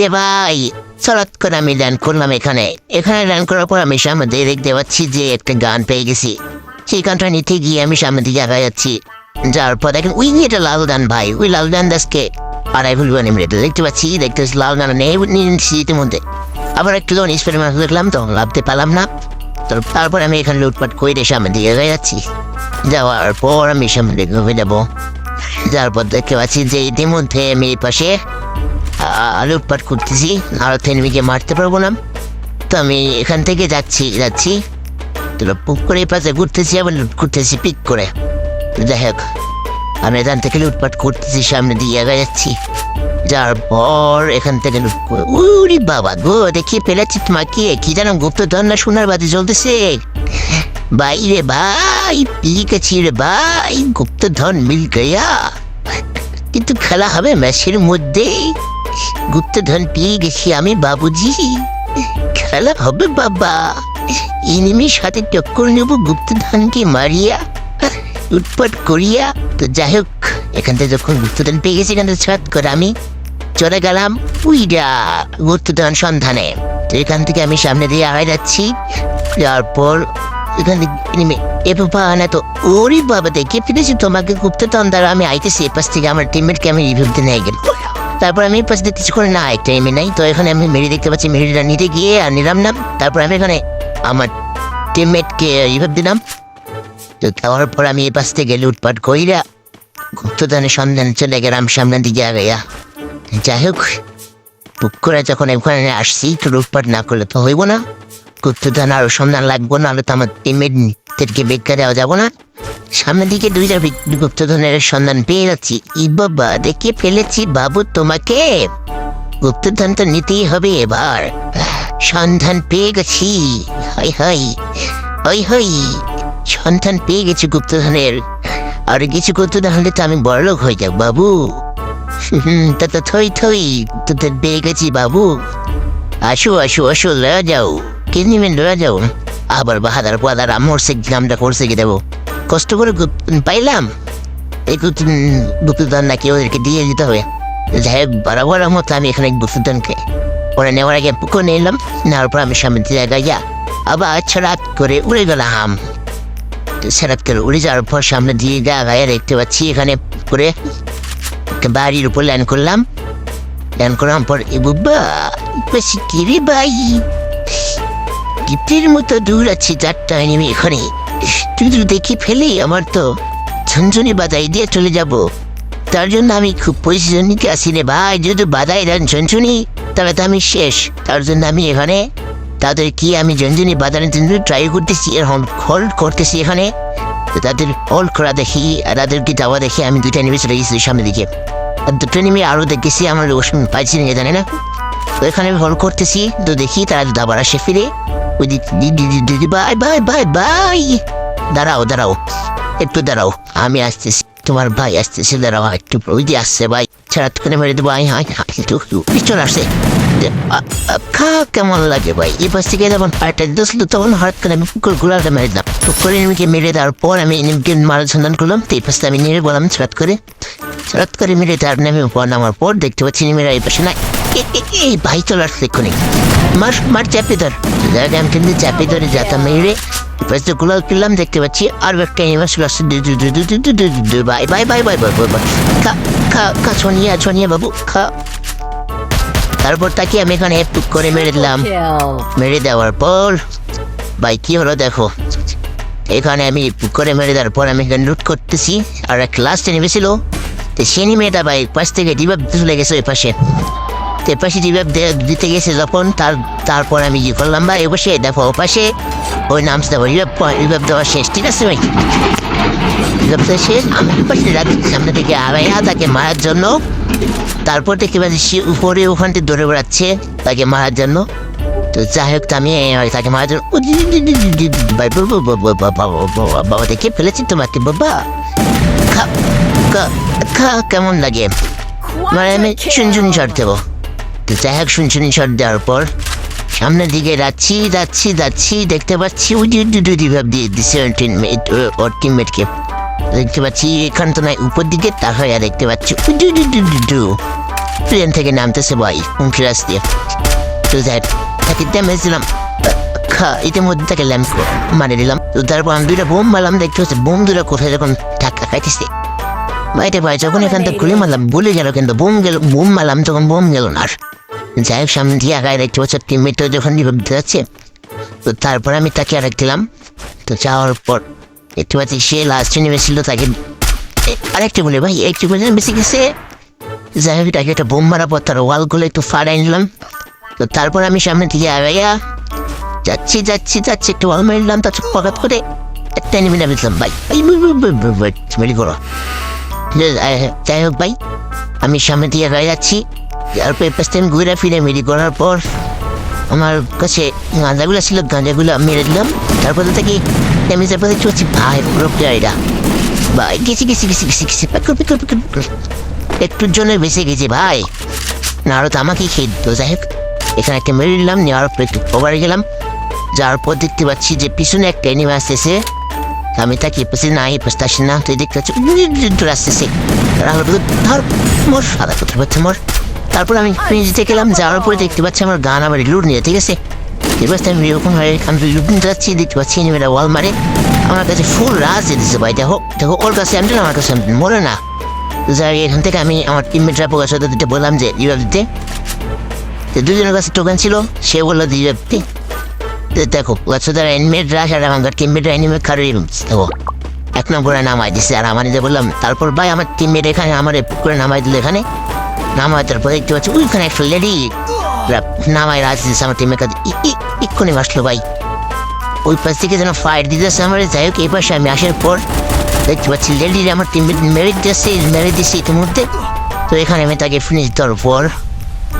রে ভাই, চলাৎ করে আমি ল্যান করলাম এখানে। এখানে ল্যান করার পর আমি সামনে দেখতে পাচ্ছি যে একটা গান পেয়ে গেছি। সেই গানটা নিতে গিয়ে আমি সামনে দিকে আগা যাচ্ছি। যার পর দেখেন উই এটা লাল দান ভাই, ওই লাল দান দাসকে আড়াই ভুলবো আমি এটা দেখতে পাচ্ছি দেখতে পাচ্ছি, লাল দান নেই নিয়েছি ইতিমধ্যে। আবার একটু স্প্রে মাছ দেখলাম তখন লাভতে পারলাম না। তো তারপর আমি এখানে লুটপাট করে সামনে দিকে এগিয়ে যাচ্ছি। যাওয়ার পর আমি সামনে দিকে যাব। যার পর দেখতে পাচ্ছি যে ইতিমধ্যে আমি পাশে লুটপাট করতেছি। আর এনিমিকে মারতে পারব না। তো আমি এখান থেকে যাচ্ছি যাচ্ছি। তো পুকুরের পাশে ঘুরতেছি, আবার লুট করতেছি, পিক করে। যাই হোক, আমি এখান থেকে লুটপাট করতেছি, সামনে দিয়ে এগিয়ে যাচ্ছি। যার পর এখান থেকে লুট করে উরি বাবা গো, দেখি পেলাচ্ছি তোমাকে। কি জানো গুপ্ত না সোনার বাতি চলতেছে ভাই রে ভাই পিক আছি রে ভাই গুপ্ত ধন মিল গয়া। কিন্তু খেলা হবে ম্যাচের মধ্যে গুপ্তধন পেয়ে গেছি আমি, বাবুজি। খেলা হবে, বাবা। এনিমির সাথে টক্কর নেব গুপ্তধনকে মারিয়া উৎপাট করিয়া। তো যাই হোক, এখান থেকে যখন গুপ্তধন পেয়ে গেছি, এখান থেকে আমি চলে গেলাম উইডা গুপ্তধন সন্ধানে। তো এখান থেকে আমি সামনে দিয়ে আগাই যাচ্ছি। তারপর এখান থেকে এ বাবা না, তো ওরে বাবা দেখে ফিরেছি তোমাকে গুপ্তধন দ্বারা। আমি আইতেছি এ পাশ থেকে আমার টিমমেটকে আমি রিভিউ দিতে নিয়ে গেলাম। তারপর আমি পাশে কিছু করে না একটা এমনি নাই। তো এখানে আমি মেরি দেখতে পাচ্ছি, মেরিটা নিতে গিয়ে আর নিলাম না। তারপর আমি এখানে আমার টিমমেটকে রিভাব দিলাম। তো দেওয়ার পর আমি এই পাশ থেকে লুটপাট কইরা গুপ্তদানের সন্ধান চলে গেলাম, সামনের দিকে আগাইয়া। যাই হোক, পুকুরে যখন এখানে আসছি, তো লুটপাট না করলে তো হইব না। গুপ্তদান আরও সন্ধান লাগবো না হলে তো আমার টিমমেটদেরকে বেকার দেওয়া যাব না। সামনের দিকে দুইটা গুপ্তধনের সন্ধান পেয়ে যাচ্ছি। ই বাবা, দেখে ফেলেছি বাবু তোমাকে। গুপ্তধন তো নিতেই হবে এবার। সন্ধান পেয়ে গেছি। হাই হাই, হই হই, সন্ধান পেয়ে গেছি গুপ্তধনের। আর কিছু গুপ্তধন হলে তো আমি বড়লোক হয়ে যাব, বাবু। তা, তো, থই থই তোদের পেয়ে গেছি, বাবু। আসো আসো আসো, লয়া যাও। কে নিবেন যাও? আবার বাহাদার পাদার আমরছে নামটা করছে কি দেবো? কষ্ট করে পাইলাম। এই গুপ- গুপ্তদান নাকি ওদেরকে দিয়ে দিতে হবে। যাই বরাবর মতো আমি এখানে গুপ্তদানকে ওরা নেওয়ার আগে পুকুর নিলাম নেওয়ার পর আমি সামনে জায়গায় যা আবার ছড়াত করে উড়ে গেলাম। সেরাত করে উড়ে যাওয়ার পর সামনে দিয়ে জায়গায় দেখতে পাচ্ছি এখানে করে বাড়ির উপর ল্যান্ড করলাম। ল্যান্ড করার পর, এ বুব্বা, বেশি কিরে ভাই? গিফটের মতো দূর আছে চারটা নেমে এখানে। তুই তো দেখে ফেলে আমার তো ঝনঝনি বাদাই দিয়ে চলে যাব। তার জন্য আমি খুব নিতে আসি রে ভাই। যদি বাদাই দেন ঝনঝনি, তাহলে তো আমি শেষ। তার জন্য আমি এখানে। তাদের কি আমি ঝনঝনি বাদানোর জন্য ট্রাই করতেছি হোল্ড করতেছি এখানে। তো তাদের হোল্ড করা দেখি, আর তাদেরকে যাওয়া দেখি, আমি দুইটা নেমে চলে গেছি সামনের দিকে। আর দুটো নেমে আরও দেখেছি আমার ওষুধ পাইছি না জানে না। তো এখানে আমি হোল্ড করতেছি, তো দেখি তারা যদি আবার আসে ফিরে। ওই দিক- দি- দি- দি- দি- দি- বাই বাই বাই বাই দাঁড়াও দাঁড়াও। একটু দাঁড়াও, আমি আসতেছি। তোমার ভাই আসতেছে, দাঁড়াও, একটু দিয়ে আসছে ভাই। ছাড়া করে মেরে দেবো আই হাই একটু পিছন আসছে দে- আ- আ- খা, কেমন লাগে ভাই। এই পাশ থেকে যখন পাটা দোষলো তখন হঠাৎ করে আমি পুকুর গুলাটা মেরে দিলাম। পুকুরে নিমকে মেরে দেওয়ার পর আমি নিমকে মারার সন্ধান করলাম, তো এই পাশে আমি নেড়ে বললাম ছাড়াত করে ছাড়াত করে মেরে তার নামে নামার পর দেখতে পাচ্ছি নিমেরা এই পাশে না এ- এ- এই ভাই চলে আসছে এক্ষুনি মার মার চাপে ধর। কিন্তু চাপে ধরে যাতাম মেয়ে দেখতে পাচ্ছি, আর একটা বাই বাই বাই বাই বাই বাই খা খা খা বাবু, খা। তারপর তাকে আমি এখানে একটু করে মেরে দিলাম। মেরে দেওয়ার পর, ভাই, কি হলো দেখো। এখানে আমি পুক করে মেরে দেওয়ার পর আমি এখানে লুট করতেছি, আর এক লাস্টে নেমেছিল সেই মেয়েটা ভাই, পাশ থেকে ডিবা চলে গেছে ওই পাশে। পাশে রিভাব দিতে গেছে যখন তার তারপর আমি কি করলাম বা এ পাশে দেখো ও পাশে ওই নাম দেবো রিভাব রিভাব দেওয়া শেষ ঠিক আছে ভাই? রিভাব দেওয়া শেষ আমি পাশে সামনে থেকে আড়াইয়া তাকে মারার জন্য। তারপর দেখতে পাচ্ছি সে উপরে ওখান থেকে দৌড়ে বেড়াচ্ছে তাকে মারার জন্য। তো যাই হোক আমি তাকে মারার জন্য বাবা দেখে ফেলেছি তোমাকে বাবা। খা কেমন লাগে? মানে আমি শুনশুনি শট দেবো। তো যাই হোক শুনশুনি শট দেওয়ার পর, সামনের দিকে যাচ্ছি যাচ্ছি যাচ্ছি, দেখতে পাচ্ছি, ওই দুটো রিভাব দিয়ে দিচ্ছে ওর টিমমেট ওর টিমমেটকে দেখতে পাচ্ছি, এখান তো নয় উপর দিকে তাকাইয়া দেখতে পাচ্ছি। প্লেন থেকে নামতেছে ভাই হুমকি রাস দিয়ে। তো যাই তাকে ড্যামেজ দিলাম, খা, ইতিমধ্যে তাকে ল্যাম্প মারে দিলাম। তো তারপর আমি দুইটা বোম মারলাম, দেখতে পাচ্ছি, বোম দুটা কোথায় যখন ধাক্কা খাইতেছে। বাইরে ভাই যখন এখান থেকে গুলি মারলাম বলে গেল কিন্তু, বোম গেল, বোম মারলাম, তখন বোম গেল না আর। যাই হোক সামনে দিয়ে আগায় দেখতে পাচ্ছি টিমমেটটা যখন রিভাব যাচ্ছে তো তারপর আমি তাকে আরেক দিলাম তো যাওয়ার পর দেখতে পাচ্ছি সে লাস্টে নেমেছিল তাকে আরেকটা বলে ভাই একটু বলে বেশি গেছে যাই হোক তাকে একটা বোম মারার পর তার ওয়ালগুলো একটু ফাড়াই নিলাম তো তারপর আমি সামনে দিকে আগাইয়া যাচ্ছি যাচ্ছি যাচ্ছি একটু ওয়াল মারলাম তার পকাত করে একটা নামে দিলাম ভাই ভেরি করো যাই হোক ভাই আমি সামনে দিয়ে আগাই যাচ্ছি তারপর পাশ আমি ঘুরে ফিরে মেরি করার পর আমার কাছে গাঁজাগুলো ছিল গাঁজাগুলো মেরে দিলাম তারপর থেকে ড্যামেজের পথে চলছি ভাই পুরো ভাই গেছি গেছি গেছি গেছি গেছি পিকুর পিকুর পিকুর একটুর জন্য বেঁচে গেছি ভাই না আরও তো আমাকেই খেয়ে দিত যাই হোক এখানে একটা মেরে নিলাম নেওয়ার পর একটু ওভারে গেলাম যাওয়ার পর দেখতে পাচ্ছি যে পিছনে একটা এনিমে আসতেছে আমি তাকে পেছি না এই পেছতে আসি না তুই দেখতে পাচ্ছি আসতেছে বলল, ধর মোর সাদা কোথায় পাচ্ছে মোর তারপর আমি পিঞ্জিতে গেলাম, যাওয়ার পরে দেখতে পাচ্ছি আমার গান আবার লুট নিয়ে, ঠিক আছে? এবার আমি এরকম হয়ে আমি লুট নিতে যাচ্ছি, দেখতে পাচ্ছি এনিমেরা ওয়াল মারে। আমার কাছে ফুল রাজ দিতেছে ভাই, দেখো দেখো, ওর কাছে আমি আমার কাছে মরে না। যাই এখান থেকে আমি আমার টিমমেটরা প্রকাশ হতে দিতে বললাম যে রিভাব দিতে। তো দুজনের কাছে টোকেন ছিল, সে বলল রিভাব দিতে। দেখো ওয়াটসঅ্যাপের অ্যানিমেট আর আমার টিমমেটের অ্যানিমেট খারি দেখো। এক নম্বরে নামাই দিছে, আর আমার নিজে বললাম, তারপর ভাই, আমার টিমমেট এখানে, আমার করে নামাই দিল এখানে। নামাই তারপর দেখতে পাচ্ছি ওইখানে একটা লেডি নামাই রাজ আমার টিমের কাছে এক্ষুনি আসলো ভাই ওই পাশ থেকে যেন ফায়ার দিতেছে আমার যাই হোক এই পাশে আমি আসার পর দেখতে পাচ্ছি লেডি আমার টিমমেট মেরে দিচ্ছে মেরে দিচ্ছে ইতিমধ্যে তো এখানে আমি তাকে ফিনিশ দেওয়ার পর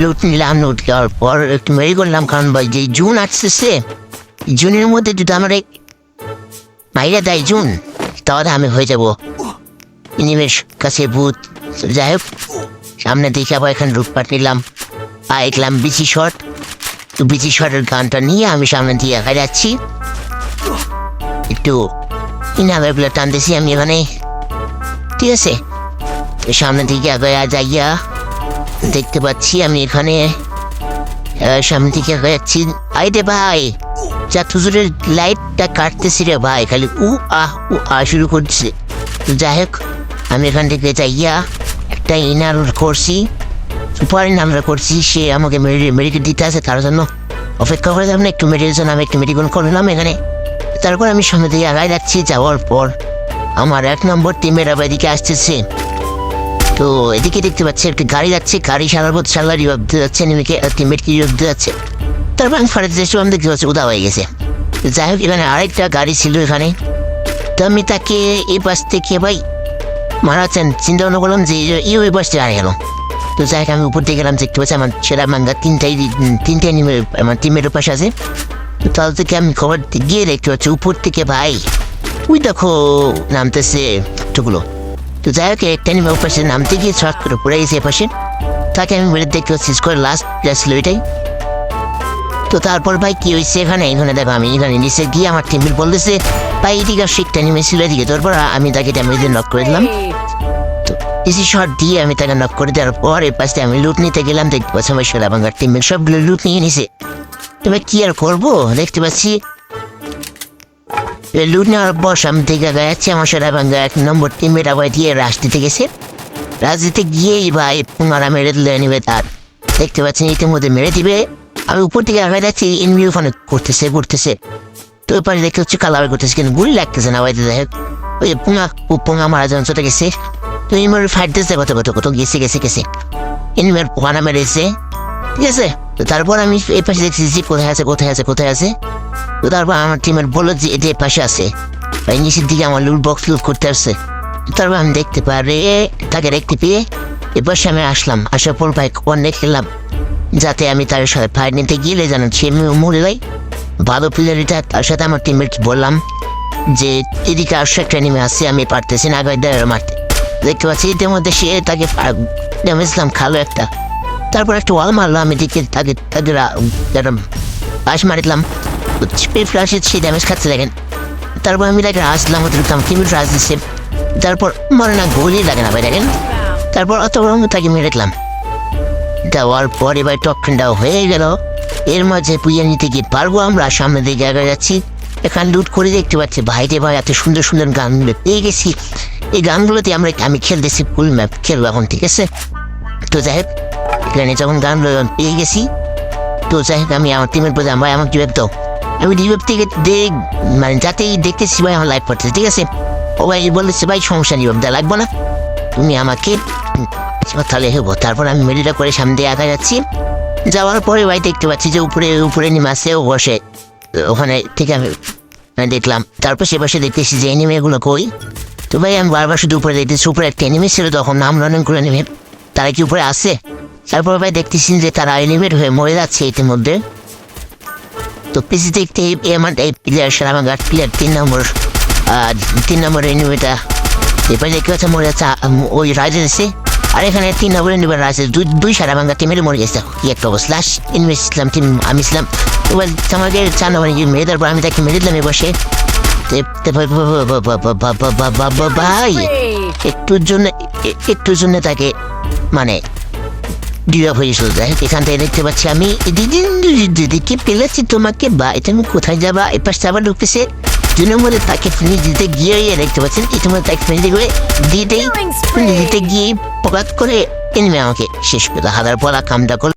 লুট নিলাম লুট দেওয়ার পর একটু মেরি করলাম কারণ ভাই যে জুন আসতেছে জুনের মধ্যে যদি আমার এক মাইরা দেয় জুন তাহলে আমি হয়ে যাব নিমেষ কাছে ভূত যাই হোক সামনে দেখে আবার এখানে লুটপাট নিলাম। আর দেখলাম বিচি শট। তো বিচি শটের গানটা নিয়ে আমি সামনে দিয়ে একা যাচ্ছি। একটু ইনাভারগুলো টানতেছি আমি এখানে। ঠিক আছে? সামনে দিকে আগায়া যাইয়া দেখতে পাচ্ছি আমি এখানে। সামনে দিকে আগায়া যাচ্ছি। আইরে ভাই! যা হুজুরের লাইটটা কাটতেছি রে ভাই, খালি উ আহ উ আহ শুরু করছে। তো যাই হোক, আমি এখান থেকে যাইয়া একটা ইনার করছি সুপার ইনার করছি, সে আমাকে মেডি মেডিকেল দিতে আছে, তার জন্য অপেক্ষা করে যাবেন একটু মেডিকেশন আমি একটু মেডিকেল করলাম এখানে। তারপর আমি সামনে দিয়ে আগায় যাচ্ছি যাওয়ার পর আমার এক নম্বর টিমের আবার এদিকে আসতেছে। তো এদিকে দেখতে পাচ্ছি, একটা গাড়ি যাচ্ছে, গাড়ি সারার পর সাল্লা রিভাব দিতে যাচ্ছে, নিমিকে টিমমেটকে রিভাব দিতে যাচ্ছে। তারপর আমি ফাড়াতে যাচ্ছি, আমি দেখতে পাচ্ছি উদা হয়ে গেছে। যাই হোক, এখানে আরেকটা গাড়ি ছিল এখানে। তো আমি তাকে এই পাশ থেকে ভাই মারাচ্ছেন, চিন্তা ভাবনা করলাম যে ই ওই আর গেল। তো যাই হোক, আমি উপর দিয়ে গেলাম, দেখতে পাচ্ছি আমার সেরা মাঙ্গা তিনটাই তিনটে আমার টিমের পাশে আছে। তো তাহলে থেকে আমি খবর গিয়ে দেখতে পাচ্ছি, উপর থেকে ভাই, ওই দেখো, নামতেছে টুকুলো। তো যাই হোক, একটা নিমে পাশে নামতে গিয়ে শর্ট করে পড়ে গেছে এপাশে তাকে আমি মেরে দেখতে পাচ্ছি করে লাস্ট প্লেয়ার ছিল এটাই। তো তারপর ভাই, কি হয়েছে এখানে? এখানে দেখো, আমি এখানে নিচে গিয়ে আমার টিমের বলতেছে ভাই এদিকে শিখটা নেমে ছিল এদিকে। তারপর আমি তাকে ড্যামেজ দিয়ে নক করে দিলাম। তো ইসি শট দিয়ে আমি তাকে নক করে দেওয়ার পর এই পাশে আমি লুট নিতে গেলাম। দেখতে পাচ্ছি আমার সেরা বাংলার টিমের সবগুলো লুট নিয়ে নিছে। তবে কি আর করব? দেখতে পাচ্ছি। লুট নেওয়ার পর সামনে থেকে যাচ্ছে আমার সেরা বাংলা এক নম্বর টিমের আবার দিয়ে দিতে গেছে। দিতে গিয়েই ভাই পুনারা মেরে দিলে নিবে তার। দেখতে পাচ্ছেন ইতিমধ্যে মেরে দিবে। আমি উপর থেকে আগে যাচ্ছি এনবি ওখানে করতেছে করতেছে তো পাশে দেখতে হচ্ছে কালার করতেছে কিন্তু গুলি লাগতেছে না, বাইরে দেখ। ওই যে পুঙা পুঙা মারা চলে গেছে। তো ইনমের ফাইট দিচ্ছে কত কত কত, গেছে গেছে গেছে। ইনমের পোকানা মেরেছে ঠিক আছে? তো তারপর আমি এই পাশে দেখছি যে কোথায় আছে কোথায় আছে কোথায় আছে। তো তারপর আমার টিমের বলল যে এদের পাশে আছে। ভাই নিচের দিকে আমার লুট বক্স লুট করতে আসছে। তারপর আমি দেখতে পারে, তাকে দেখতে পেয়ে এবার আমি আসলাম। আসার পর ভাই, অনেক খেলাম। যাতে আমি তার সাথে ফাইট নিতে গেলে যেন সে মরে যায়। ভালো প্লেয়ারিটা তার সাথে আমার টিমমেট বললাম যে, এদিকে আসছে একটা নেমে আসছে আমি পারতেছি না, আগে মারতে। দেখতে পাচ্ছি এদের মধ্যে সে তাকে ড্যামেজ দিলাম, খালো একটা। তারপর একটা ওয়াল মারলাম আমি দিকে তাকে তাকে পাশ মারিলাম ফ্লাশে সে ড্যামেজ খাচ্ছে, দেখেন। তারপর আমি তাকে আসলাম ওদের টিমের রাজ দিচ্ছে। তারপর মরে না গুলি লাগে না ভাই, দেখেন। তারপর অত বরং তাকে মেরে দিলাম। দেওয়ার পর এবার টকঠান্ডাও হয়ে গেল। এর মাঝে পুজো নিতে গিয়ে পারব আমরা, সামনে দিকে জায়গা যাচ্ছি। এখানে লুট করে দেখতে পাচ্ছি ভাইরে ভাই, এত সুন্দর সুন্দর গানগুলো পেয়ে গেছি। এই গানগুলোতে আমরা আমি খেলতেছি ফুল ম্যাপ খেলব এখন, ঠিক আছে? তো যাই হোক, এখানে যখন গানগুলো পেয়ে গেছি, তো যাই হোক, আমি আমার টিমের প্রতি, ভাই, আমাকে রিভেপ দাও। আমি রিভেপ থেকে দেখ মানে যাতেই দেখতেছি, ভাই, আমার লাইফ পড়তেছে ঠিক আছে? ও ভাই বলেছে ভাই, সমস্যা রিভেপ দেওয়া লাগবে না। তুমি আমাকে, তাহলে হব। তারপর আমি মেডিটা করে সামনে দিয়ে আঁকা যাচ্ছি। যাওয়ার পরে ভাই দেখতে পাচ্ছি যে উপরে উপরে নেমে আসছে ও বসে। ওখানে ঠিক আমি দেখলাম। তারপর সে পাশে দেখতেছি যে এনিমেগুলো কই। তো ভাই, আমি বারবার শুধু উপরে দেখতেছি, উপরে একটা এনিমি ছিল তখন, নাম রানিং করে নেমে তারা কি উপরে আসছে তারপর ভাই দেখতেছি যে তারা এলিভেট হয়ে মরে যাচ্ছে ইতিমধ্যে। তো পিসি দেখতে আমার এই প্লেয়ার সারা গার্ড প্লেয়ার তিন নম্বর তিন নম্বর এনিমিটা এবার দেখতে পাচ্ছে মরে যাচ্ছে ওই রাজে এসে আর এখানে তিন নগরের নিবার আছে দুই দুই সারা টিমের মরে গেছে কি একটা অবস্থা ইনভেস্ট ইসলাম টিম আমি ইসলাম এবার আমাদের চার নগরে মেয়েদের পর আমি তাকে মেরে দিলাম বসে ভাই একটুর জন্য একটুর জন্য তাকে মানে ডিরাপ হয়ে চলে যায় এখান থেকে দেখতে পাচ্ছি আমি দিদি দিদিকে পেলেছি তোমাকে বা এটা আমি কোথায় যাবা এ পাশে আবার ঢুকতেছে নম্বরে তাকে ফিনিশ দিতে গিয়ে দেখতে পাচ্ছেন ইতিমধ্যে তাকে ফিনিশ দিয়ে দিতেই ফিনিশ দিতে গিয়ে পকাত করে এনিমে আমাকে শেষ করে হাজার পলা কামটা করল